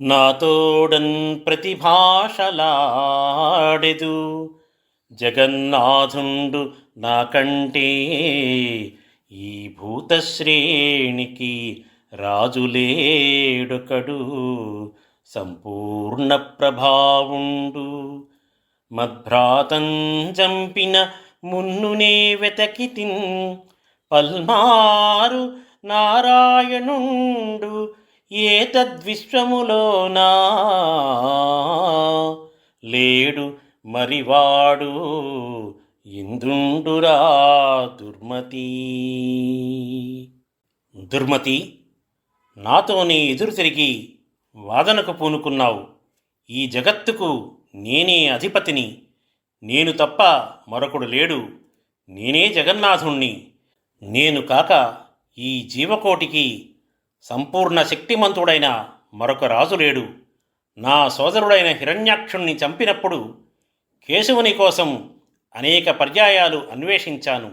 నాతోడన్ ప్రతిభాషలాడెదు. జగన్నాథుండు నాకంటే ఈ భూతశ్రేణికి రాజులేడొకడు. సంపూర్ణ ప్రభావుండు. మద్భ్రాతం చంపిన మున్నునే వెతకితిన్. పల్మారు నారాయణుండు. ఏతద్విశ్వములోనా? లేడు మరివాడు ఇంద్రుండురా దుర్మతి. దుర్మతి నాతోనే ఎదురు తిరిగి వాదనకు పూనుకున్నావు. ఈ జగత్తుకు నేనే అధిపతిని. నేను తప్ప మరొకడు లేడు. నేనే జగన్నాథుణ్ణి. నేను కాక ఈ జీవకోటికి సంపూర్ణ శక్తిమంతుడైన మరొక రాజు లేడు. నా సోదరుడైన హిరణ్యాక్షుణ్ణి చంపినప్పుడు కేశవుని కోసం అనేక పర్యాయాలు అన్వేషించాను.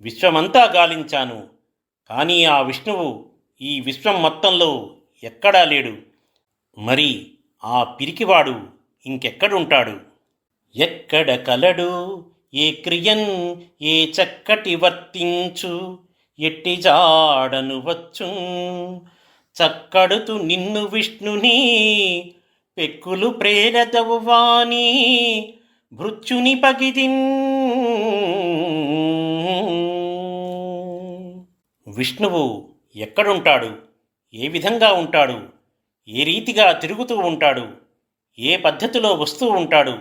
విశ్వమంతా గాలించాను. కానీ ఆ విష్ణువు ఈ విశ్వం మొత్తంలో ఎక్కడా లేడు. మరి ఆ పిరికివాడు ఇంకెక్కడుంటాడు? ఎక్కడ కలడు? ఏ క్రియన్? ఏ చక్కటి వర్తించు? ఎట్టి జాడను వచ్చు. చక్కడుతు నిన్ను విష్ణుని పెక్కులు ప్రేరదవు వాణి భృత్యుని పగిదిన్ విష్ణువు ఎక్కడుంటాడు? ఏ విధంగా ఉంటాడు? ఏ రీతిగా తిరుగుతూ ఉంటాడు? ఏ పద్ధతిలో వస్తూ ఉంటాడు?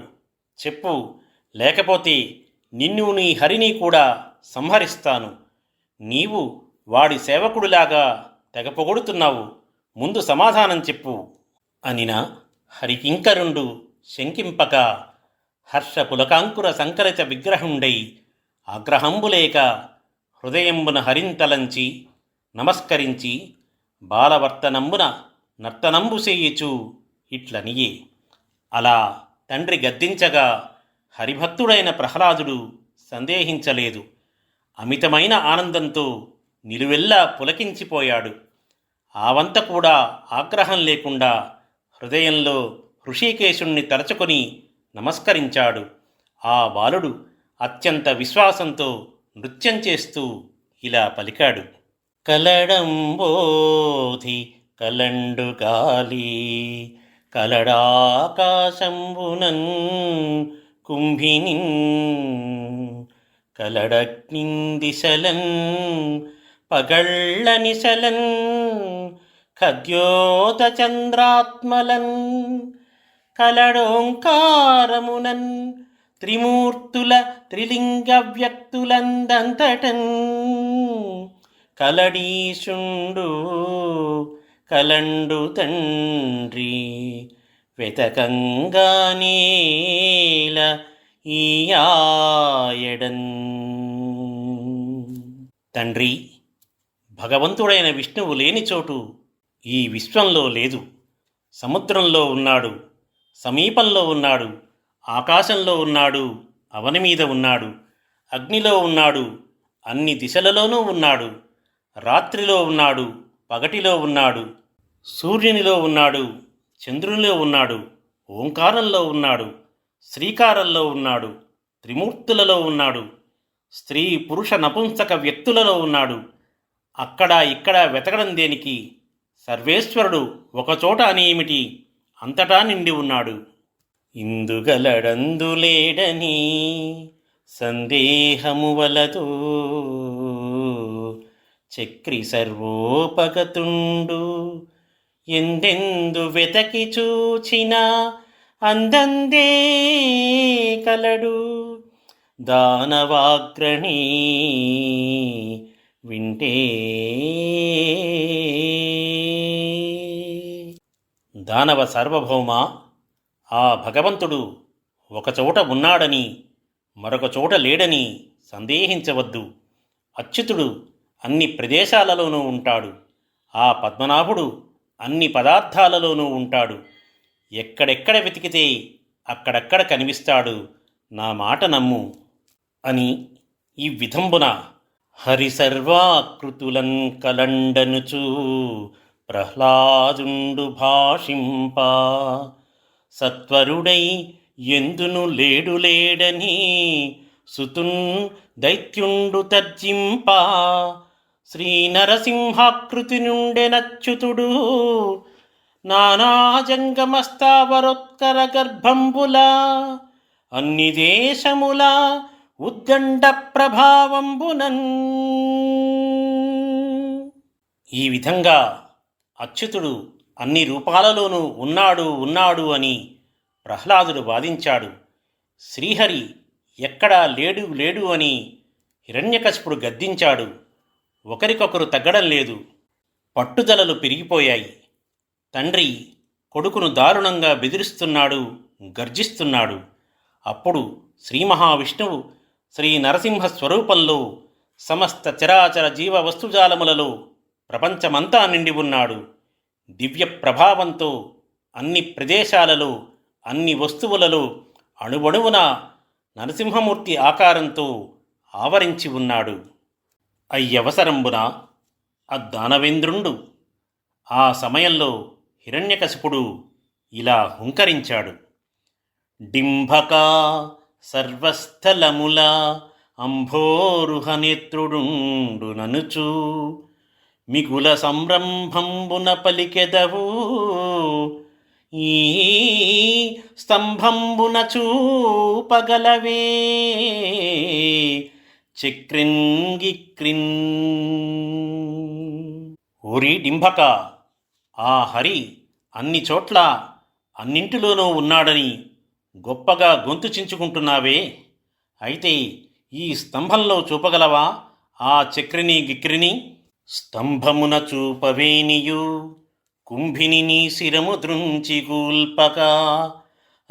చెప్పు. లేకపోతే నిన్ను నీ హరిని కూడా సంహరిస్తాను. నీవు వాడి సేవకుడిలాగా తెగపొగొడుతున్నావు. ముందు సమాధానం చెప్పు. అనిన హరికింకరుండు శంకింపక హర్ష పులకాంకుర సంకరిత విగ్రహుండై ఆగ్రహంబులేక హృదయంబున హరింతలంచి నమస్కరించి బాలవర్తనంబున నర్తనంబు చేయుచు ఇట్లనియే. అలా తండ్రి గద్దించగా హరిభక్తుడైన ప్రహ్లాదుడు సందేహించలేదు. అమితమైన ఆనందంతో నిలువెల్లా పులకించిపోయాడు. ఆవంత కూడా ఆగ్రహం లేకుండా హృదయంలో హృషికేశుణ్ణి తలచుకొని నమస్కరించాడు. ఆ బాలుడు అత్యంత విశ్వాసంతో నృత్యం చేస్తూ ఇలా పలికాడు. కలడంబోధి కలండు గాలి కలడాకాశంబునన్ కుంభిని కలడగ్నిందిశలన్ పగళ్ళనిశలన్ ఖద్యోత చంద్రాత్మలన్ కలడోంకారమునన్ త్రిమూర్తుల త్రిలింగ వ్యక్తులందంతటన్ కలడీశుండు కలండు తండ్రి వెతకంగానేల ఈయాయడన్. తండ్రి భగవంతుడైన విష్ణువు లేని చోటు ఈ విశ్వంలో లేదు. సముద్రంలో ఉన్నాడు సమీపంలో ఉన్నాడు ఆకాశంలో ఉన్నాడు అవని మీద ఉన్నాడు అగ్నిలో ఉన్నాడు అన్ని దిశలలోనూ ఉన్నాడు రాత్రిలో ఉన్నాడు పగటిలో ఉన్నాడు సూర్యునిలో ఉన్నాడు చంద్రునిలో ఉన్నాడు ఓంకారంలో ఉన్నాడు శ్రీకారంలో ఉన్నాడు త్రిమూర్తులలో ఉన్నాడు స్త్రీ పురుష నపుంసక వ్యక్తులలో ఉన్నాడు. అక్కడ ఇక్కడ వెతకడం దేనికి? సర్వేశ్వరుడు ఒకచోట అనేమిటి? అంతటా నిండి ఉన్నాడు. ఇందుగలడందులేడని సందేహము వలతో చక్రి సర్వోపగతుండు. ఎందెందు వెతకి చూచినా అందందే కలడు. దానవాగ్రణి వింటే దానవ సార్వభౌమ ఆ భగవంతుడు ఒకచోట ఉన్నాడని మరొక చోట లేడని సందేహించవద్దు. అచ్యుతుడు అన్ని ప్రదేశాలలోనూ ఉంటాడు. ఆ పద్మనాభుడు అన్ని పదార్థాలలోనూ ఉంటాడు. ఎక్కడెక్కడ వెతికితే అక్కడక్కడ కనిపిస్తాడు నా మాట నమ్ము అని ఈ విధంబున హరి సర్వాకృతులన్ కలండనుచు ప్రహ్లాదుండు భాషింప. సత్వరుడై ఎందును లేడు లేడని సుతున్ దైత్యుండు తర్జింప. శ్రీ నరసింహాకృతి నుండెనచ్యుతుడు నానాజంగమస్తావరోత్కర గర్భంబుల అన్ని దేశముల ఉద్దండ ప్రభావంబునన్ ఈ విధంగా అచ్యుతుడు అన్ని రూపాలలోనూ ఉన్నాడు ఉన్నాడు అని ప్రహ్లాదుడు వాదించాడు శ్రీహరి ఎక్కడా లేడు లేడు అని హిరణ్యకశపుడు గద్దించాడు ఒకరికొకరు తగ్గడం లేదు పట్టుదలలు పెరిగిపోయాయి తండ్రి కొడుకును దారుణంగా బెదిరిస్తున్నాడు గర్జిస్తున్నాడు. అప్పుడు శ్రీ మహావిష్ణువు శ్రీ నరసింహ స్వరూపంలో సమస్త చరాచర జీవ వస్తుజాలములలో ప్రపంచమంతా నిండి ఉన్నాడు. దివ్య ప్రభావంతో అన్ని ప్రదేశాలలో అన్ని వస్తువులలో అణువణువున నరసింహమూర్తి ఆకారంతో ఆవరించి ఉన్నాడు. అయ్యవసరంబున అద్దానవేంద్రుండు ఆ సమయంలో హిరణ్యకశిపుడు ఇలా హుంకరించాడు. డింభక సర్వస్థలముల అంభోరుహనేత్రుడుండు ననుచు మిగుల సంరంభంబున పలికెదవు ఈ స్తంభంబున చూపగలవే. చక్రింగిక్రిన్ ఓరి డింభక! ఆ హరి అన్ని చోట్ల అన్నింటిలోనూ ఉన్నాడని గొప్పగా గొంతు చించుకుంటున్నావే. అయితే ఈ స్తంభంలో చూపగలవా? ఆ చక్రిని గిక్రిని స్తంభమున చూపవేనియు కుంభిని నీ శిరము దృంచి గూల్పక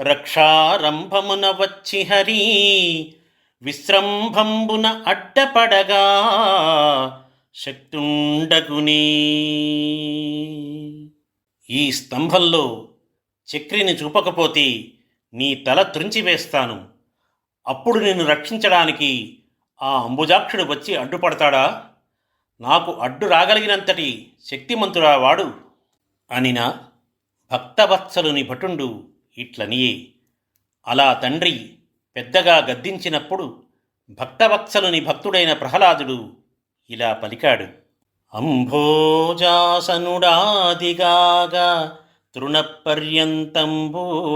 రక్షారంభమున వచ్చి హరి. విశ్రంభంబున అడ్డపడగా. శక్తుండగునే ఈ స్తంభంలో చక్రిని చూపకపోతే నీ తల త్రుంచివేస్తాను. అప్పుడు నిన్ను రక్షించడానికి ఆ అంబుజాక్షుడు వచ్చి అడ్డుపడతాడా? నాకు అడ్డు రాగలిగినంతటి శక్తిమంతుడా వాడు? అనినా భక్తవత్సలుని భటుండు ఇట్లనియే. అలా తండ్రి పెద్దగా గద్దించినప్పుడు భక్తవత్సలుని భక్తుడైన ప్రహ్లాదుడు ఇలా పలికాడు. అంభోజాసనుడాదిగాగా తృణపర్యంతంబో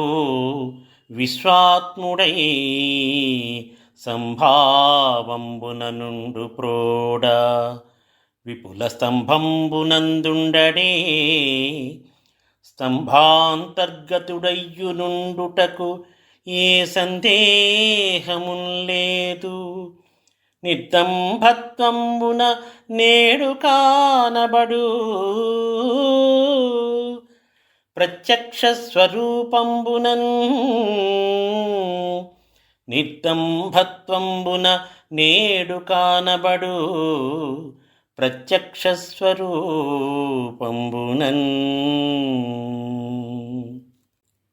విశ్వాత్ముడై సంభావంబున నుండు ప్రోడ. విపుల స్తంభంబునందుండడే స్తంభాంతర్గతుడయ్యునుండుటకు ఏ సందేహమున్ లేదు నిర్దంభత్వంబున నేడు కానబడు. ప్రత్యక్ష స్వరూపంబునన్ నిర్దంభత్వంబున నేడు కానబడు. ప్రత్యక్ష స్వరూపంబునన్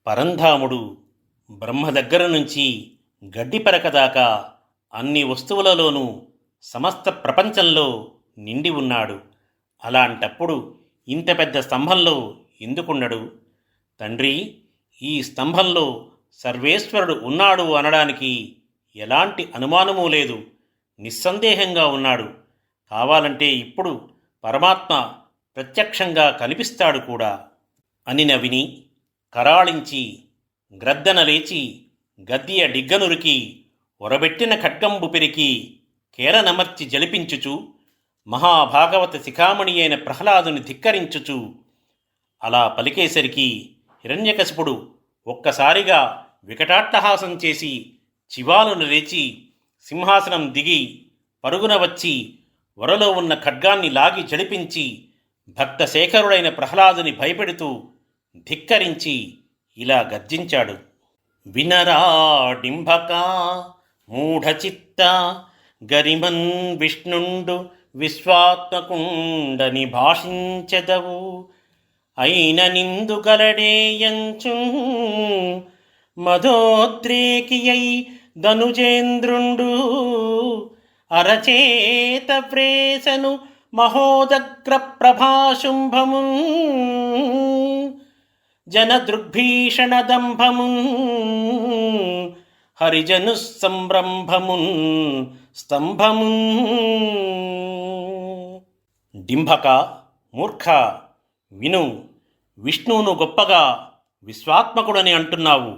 పరంధాముడు బ్రహ్మ దగ్గర నుంచి గడ్డిపరక దాకా అన్ని వస్తువులలోనూ సమస్త ప్రపంచంలో నిండి ఉన్నాడు. అలాంటప్పుడు ఇంత పెద్ద స్తంభంలో ఎందుకుండడు? తండ్రి ఈ స్తంభంలో సర్వేశ్వరుడు ఉన్నాడు అనడానికి ఎలాంటి అనుమానమూ లేదు. నిస్సందేహంగా ఉన్నాడు. కావాలంటే ఇప్పుడు పరమాత్మ ప్రత్యక్షంగా కనిపిస్తాడు కూడా అని నవిని కరాళించి గ్రద్దన లేచి గద్దియ డిగ్గనురికి ఒరబెట్టిన ఖడ్గంబు పెరికి కేరనమర్చి జలిపించుచు మహాభాగవత శిఖామణి అయిన ప్రహ్లాదుని ధిక్కరించుచు అలా పలికేసరికి హిరణ్యకశిపుడు ఒక్కసారిగా వికటాట్టహాసం చేసి చివాలను లేచి సింహాసనం దిగి పరుగున వచ్చి వరలో ఉన్న ఖడ్గాన్ని లాగి జడిపించి భక్తశేఖరుడైన ప్రహ్లాదుని భయపెడుతూ ధిక్కరించి ఇలా గర్జించాడు. వినరాడింభక మూఢచిత్త గరిమన్ విష్ణుండు విశ్వాత్మకుండని భాషించదవు. అయిన నిందు గలడేయంచు మధోద్రేకియై ధనుజేంద్రుండు. అరచేత ప్రేసను మహోదగ్ర ప్రభాశుంభమున్ జనదృగ్భీషణ దంభమున్ హరిజను సంరంభమున్ స్తంభమున్. డింభక మూర్ఖ విను విష్ణువును గొప్పగా విశ్వాత్మకుడని అంటున్నావు.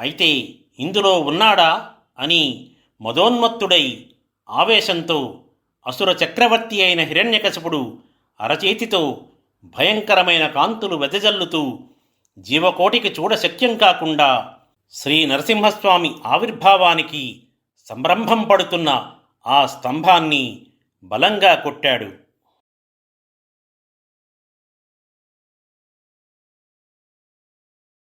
అయితే ఇందులో ఉన్నాడా అని మదోన్మత్తుడై ఆవేశంతో అసుర చక్రవర్తి అయిన హిరణ్యకశపుడు అరచేతితో భయంకరమైన కాంతులు వెదజల్లుతూ జీవకోటికి చూడశక్యం కాకుండా శ్రీ నరసింహస్వామి ఆవిర్భావానికి సంరంభం పడుతున్న ఆ స్తంభాన్ని బలంగా కొట్టాడు.